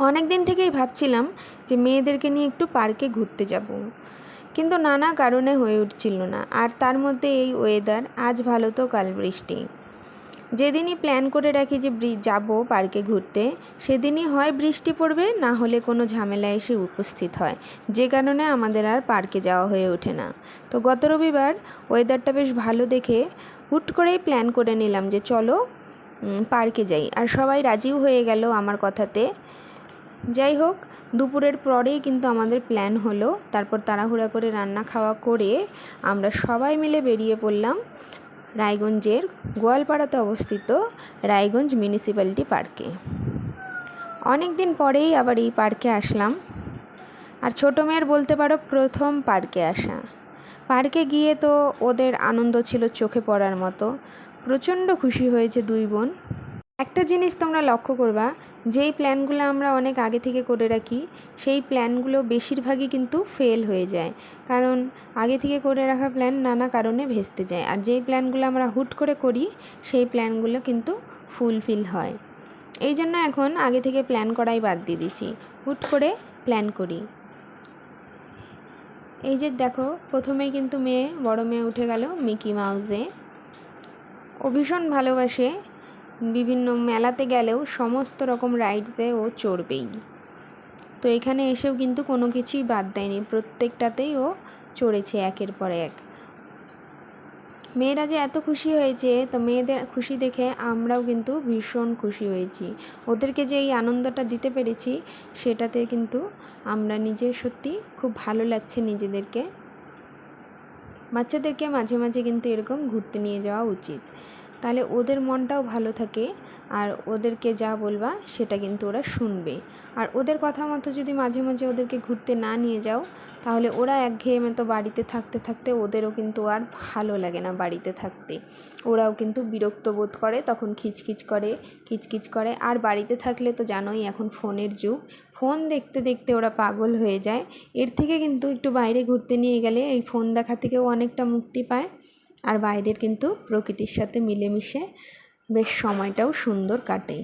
অনেক দিন থেকেই ভাবছিলাম যে মেয়েদেরকে নিয়ে একটু পার্কে ঘুরতে যাব। কিন্তু নানা কারণে হয়ে উঠছিল না। আর তার মধ্যে এই ওয়েদার আজ ভালো তো কাল বৃষ্টি। যেদিনই প্ল্যান করে রাখি যে যাব পার্কে ঘুরতে, সেদিনই হয় বৃষ্টি পড়বে, না হলে কোনো ঝামেলা এসে উপস্থিত হয়। যে কারণে আমাদের আর পার্কে যাওয়া হয়ে ওঠে না। তো গত রবিবার ওয়েদারটা বেশ ভালো দেখে হুট করেই প্ল্যান করে নিলাম যে চলো পার্কে যাই। আর সবাই রাজিও হয়ে গেল আমার কথাতে। যাই হোক, দুপুরের পরেই কিন্তু আমাদের প্ল্যান হলো। তারপর তাড়াহুড়া করে রান্না খাওয়া করে আমরা সবাই মিলে বেরিয়ে পড়লাম রায়গঞ্জের গোয়ালপাড়াতে অবস্থিত রায়গঞ্জ মিউনিসিপ্যালিটি পার্কে। অনেক দিন পরেই আবার এই পার্কে আসলাম। আর ছোটো মেয়ের বলতে পারো প্রথম পার্কে আসা। পার্কে গিয়ে তো ওদের আনন্দ ছিল চোখে পড়ার মতো। প্রচণ্ড খুশি হয়েছে দুই বোন। একটা জিনিস তোমরা লক্ষ্য করবা, যেই প্ল্যানগুলো আমরা অনেক আগে থেকে করে রাখি, সেই প্ল্যানগুলো বেশিরভাগই কিন্তু ফেল হয়ে যায়। কারণ আগে থেকে করে রাখা প্ল্যান নানা কারণে ভেস্তে যায়। আর যেই প্ল্যানগুলো আমরা হুট করে করি, সেই প্ল্যানগুলো কিন্তু ফুলফিল হয়। এই জন্য এখন আগে থেকে প্ল্যান করাই বাদ দিয়ে দিচ্ছি। হুট করে প্ল্যান করি। এই যে দেখো প্রথমেই কিন্তু মেয়ে, বড় মেয়ে উঠে গেল মিকি মাউসে। ও ভীষণ ভালোবাসে। বিভিন্ন মেলাতে গেলেও সমস্ত রকম রাইডসে ও চড়বেই। তো এখানে এসেও কিন্তু কোনো কিছুই বাদ দেয়নি, প্রত্যেকটাতেই ও চড়েছে একের পর এক। মেয়েরা যে এত খুশি হয়েছে, তো মেয়েদের খুশি দেখে আমরাও কিন্তু ভীষণ খুশি হয়েছি। ওদেরকে যে এই আনন্দটা দিতে পেরেছি, সেটাতে কিন্তু আমরা নিজে সত্যি খুব ভালো লাগছে নিজেদেরকে। বাচ্চাদেরকে মাঝে মাঝে কিন্তু এরকম ঘুরতে নিয়ে যাওয়া উচিত। তাহলে ওদের মনটাও ভালো থাকে আর ওদেরকে যা বলবা সেটা কিন্তু ওরা শুনবে। আর ওদের কথা মতো যদি মাঝে মাঝে ওদেরকে ঘুরতে না নিয়ে যাও, তাহলে ওরা একঘেয়ে মতো বাড়িতে থাকতে থাকতে ওদেরও কিন্তু আর ভালো লাগে না বাড়িতে থাকতে। ওরাও কিন্তু বিরক্ত বোধ করে, তখন খিচখিচ করে কিচকিচ করে। আর বাড়িতে থাকলে তো জানোই এখন ফোনের যুগ। ফোন দেখতে দেখতে ওরা পাগল হয়ে যায়। এর থেকে কিন্তু একটু বাইরে ঘুরতে নিয়ে গেলে এই ফোন দেখা থেকেও অনেকটা মুক্তি পায়। আর বাইরের কিন্তু প্রকৃতির সাথে মিলেমিশে বেশ সময়টাও সুন্দর কাটে।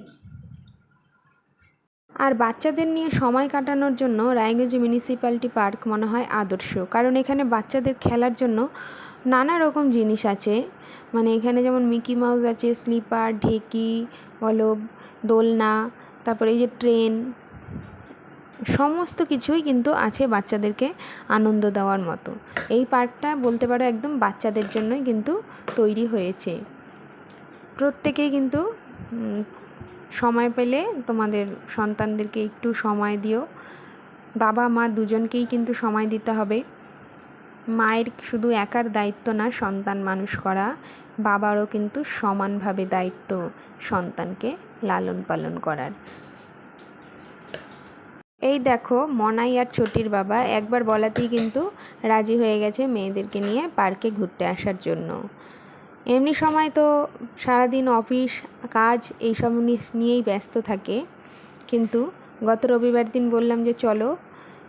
আর বাচ্চাদের নিয়ে সময় কাটানোর জন্য রায়গঞ্জ মিউনিসিপ্যালিটি পার্ক মনে হয় আদর্শ। কারণ এখানে বাচ্চাদের খেলার জন্য নানা রকম জিনিস আছে। মানে এখানে যেমন মিকি মাউস আছে, স্লিপার, ঢেকি, বলো দোলনা, তারপরে এই যে ট্রেন সমস্ত কিছুই কিন্তু আছে বাচ্চাদেরকে আনন্দ দেওয়ার মতো। এই পার্কটা বলতে পারো একদম বাচ্চাদের জন্যই কিন্তু তৈরি হয়েছে। প্রত্যেকেই কিন্তু সময় পেলে তোমাদের সন্তানদেরকে একটু সময় দিও। বাবা, মা দুজনকেই কিন্তু সময় দিতে হবে। মায়ের শুধু একার দায়িত্ব না, সন্তান মানুষ করা। বাবারও কিন্তু সমানভাবে দায়িত্ব সন্তানকে লালন পালন করার। এই দেখো, মনাই আর ছোটির বাবা একবার বলাতেই কিন্তু রাজি হয়ে গেছে মেয়েদেরকে নিয়ে পার্কে ঘুরতে আসার জন্য। এমনি সময় তো সারাদিন অফিস, কাজ এইসব নিয়েই ব্যস্ত থাকে। কিন্তু গত রবিবার দিন বললাম যে চলো,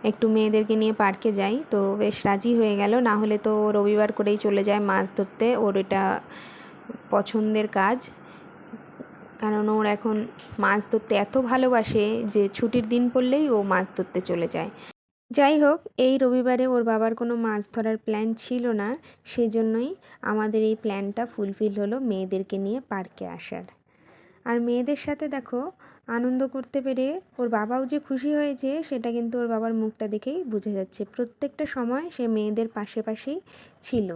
একটু মেয়েদেরকে নিয়ে পার্কে যাই। তো বেশ রাজি হয়ে গেল। না হলে তো রবিবার করেই চলে যায় মাছ ধরতে। ওর এটা পছন্দের কাজ। কারণ ওর এখন মাছ ধরতে এত ভালোবাসে যে ছুটির দিন পড়লেই ও মাছ ধরতে চলে যায়। যাই হোক, এই রবিবারে ওর বাবার কোনো মাছ ধরার প্ল্যান ছিল না, সেজন্যই আমাদের এই প্ল্যানটা ফুলফিল হলো মেয়েদেরকে নিয়ে পার্কে আসার। আর মেয়েদের সাথে দেখো, আনন্দ করতে পেরে ওর বাবাও যে খুশি হয়েছে, সেটা কিন্তু ওর বাবার মুখটা দেখেই বোঝা যাচ্ছে। প্রত্যেকটা সময় সে মেয়েদের পাশে পাশেই ছিল।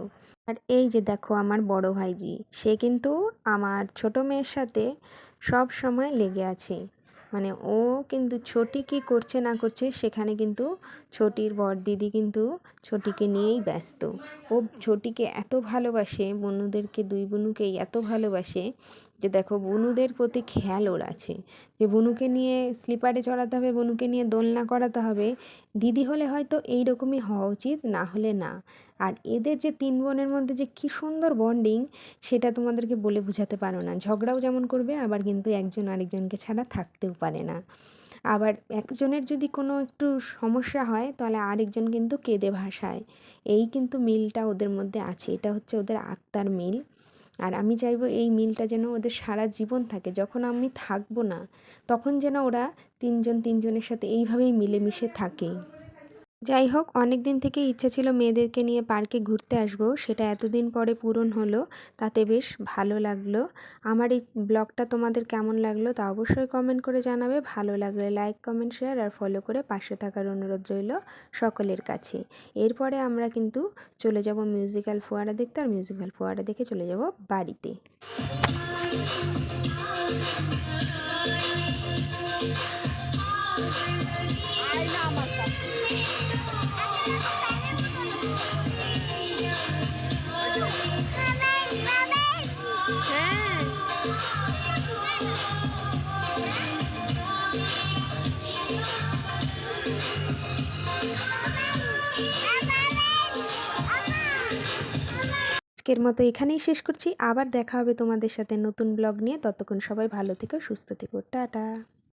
আর এই যে দেখো আমার বড় ভাইজি, সে কিন্তু আমার ছোট মেয়ের সাথে সব সময় লেগে আছে। মানে ও কিন্তু ছোটি কি করছে না করছে, সেখানে কিন্তু ছোটির বর দিদি কিন্তু ছোটিকে নিয়েই ব্যস্ত। ও ছোটিকে এত ভালোবাসে, বনুদেরকে, দুই বুনুকেই এত ভালোবাসে যে দেখো বনুদের প্রতি খেয়াল ওর আছে। যে বনুকে নিয়ে স্লিপারে চড়াতে হবে, বনুকে নিয়ে দোলনা করাতে হবে, দিদি হলে হয়তো এই রকমই হওয়া উচিত, না হলে না। আর এদের যে তিন বোনের মধ্যে যে কী সুন্দর বন্ডিং, সেটা তোমাদেরকে বলে বোঝাতে পারো না। ঝগড়াও যেমন করবে, আবার কিন্তু একজন আরেকজনকে ছাড়া থাকতেও পারে না। আবার একজনের যদি কোনো একটু সমস্যা হয়, তাহলে আরেকজন কিন্তু কেঁদে ভাসায়। এই কিন্তু মিলটা ওদের মধ্যে আছে। এটা হচ্ছে ওদের আত্মার মিল। আর আমি চাইব এই মিলটা যেন ওদের সারা জীবন থাকে। যখন আমি থাকব না, তখন যেন ওরা তিনজন তিনজনের সাথে এইভাবেই মিলেমিশে থাকে। যাই হোক অনেক দিন থেকে ইচ্ছা ছিল মেয়েদেরকে নিয়ে পার্কে ঘুরতে আসব। সেটা এতদিন পরে পূরণ হলো, তাতে বেশ ভালো লাগল। আমার এই ব্লগটা তোমাদের কেমন লাগল তা অবশ্যই কমেন্ট করে জানাবে। ভালো লাগলে লাইক কমেন্ট শেয়ার আর ফলো করে পাশে থাকার অনুরোধ রইল সকলের কাছে। এরপরে আমরা কিন্তু চলে যাব মিউজিক্যাল ফোয়ারা দেখতে, আর মিউজিক্যাল ফোয়ারা দেখে চলে যাব বাড়িতে। আজকের মতো এখানেই শেষ করছি। আবার দেখা হবে তোমাদের সাথে নতুন ব্লগ নিয়ে। ততক্ষণ সবাই ভালো থেকো, সুস্থ থেকো। টাটা।